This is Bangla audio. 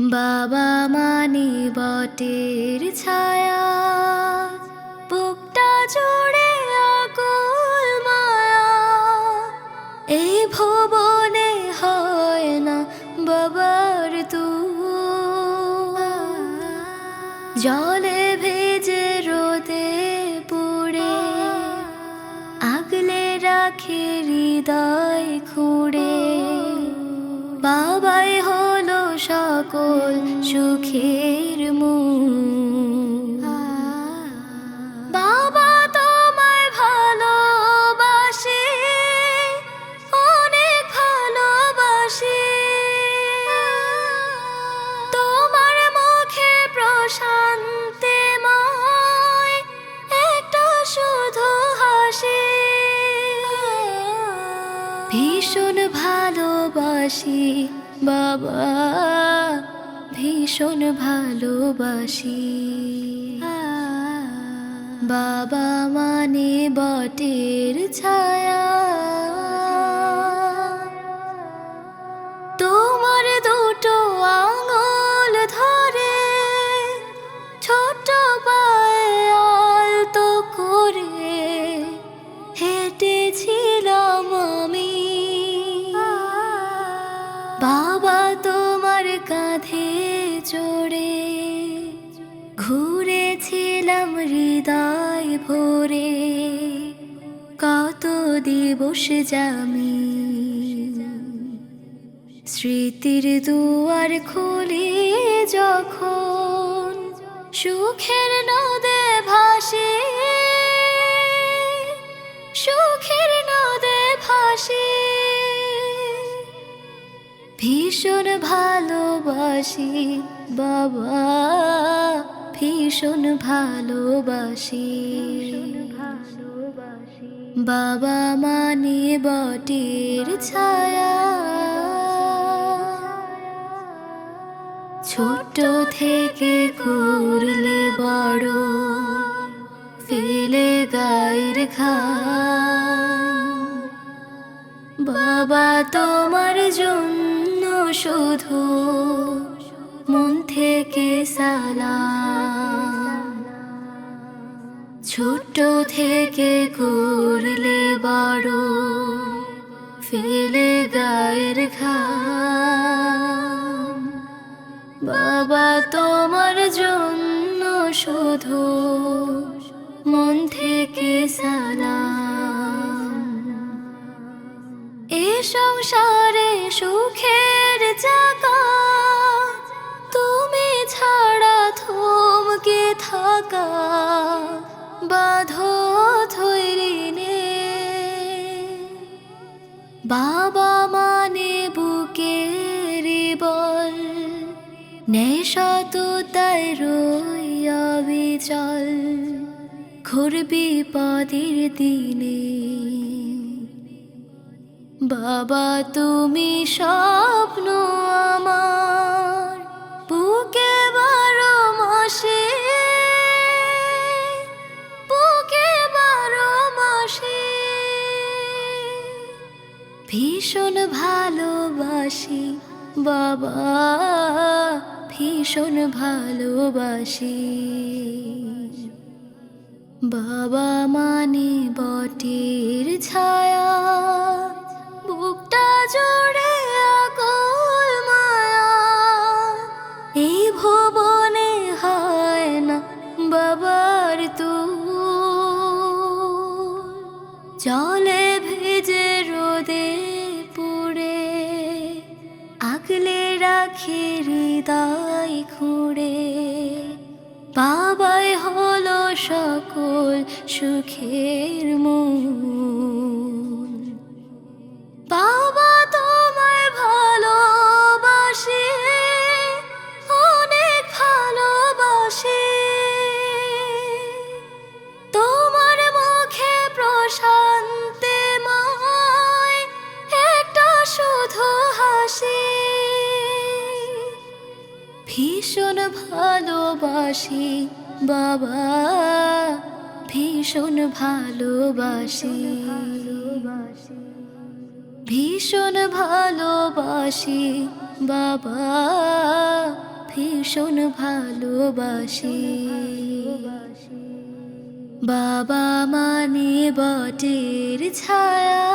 বাবা মানে বটের ছায়া, বুকটা জুড়ে আকুল মায়া। এই ভুবনে হয় না বাবার তু জলে ভেজে রোদে পুড়ে, আগলে রাখে হৃদয় খুঁড়ে। বাবাই হলো সকল সুখের তোমায় ভালোবাসি তোমার মুখে প্রশান্তিময় একটা শুধু হাসি। ভীষণ ভালোবাসি বাবা ভীষণ ভালোবাসি। বাবা মানে বটের ছায়া। বাবা তোমার কাঁধে চড়ে ঘুরেছিলাম হৃদয় ভরে। কত দিবস জামি স্মৃতির দুয়ার খুলে যখন, সুখের নদে ভাসে ভীষণ ভালোবাসি, বাবা। ভীষণ ভালোবাসি। বাবা মানে বটের ছায়া। ছোট থেকে করলে বড়, ফেলে গায়ের ঘাম শুধু মন থেকে সালাম। ছোট থেকে করলে বড় ফেলে গায়ের ঘাম। বাবা তোমার জন্য শুধু মন থেকে সালাম। এ সংসারে জায়গা তুমি ছাড়া থমকে থাকা বাধো থৈরি নে। বাবা মানে বুকের বল নেশত তাই রই অবিচল ঘোর বিপদের দিনে। বাবা, তুমি স্বপ্ন আমার। বুকে বারো মাসে, বুকে বারো মাসে। ভীষণ ভালোবাসি বাবা, ভীষণ ভালোবাসি। বাবা মানে বটের ছায়া। জুড়ে আকুল মায়া। এই ভুবনে হয় না বাবার তু জলে ভেজে রোদে পুড়ে আগলে রাখি হৃদয় খুঁড়ে। বাবাই হলো সকল সুখের মূল। বাবা ভীষণ ভালোবাসি বাবা। ভীষণ ভালোবাসি। ভীষণ ভালোবাসি বাবা। ভীষণ ভালোবাসি। বাবা মানে বটের ছায়া।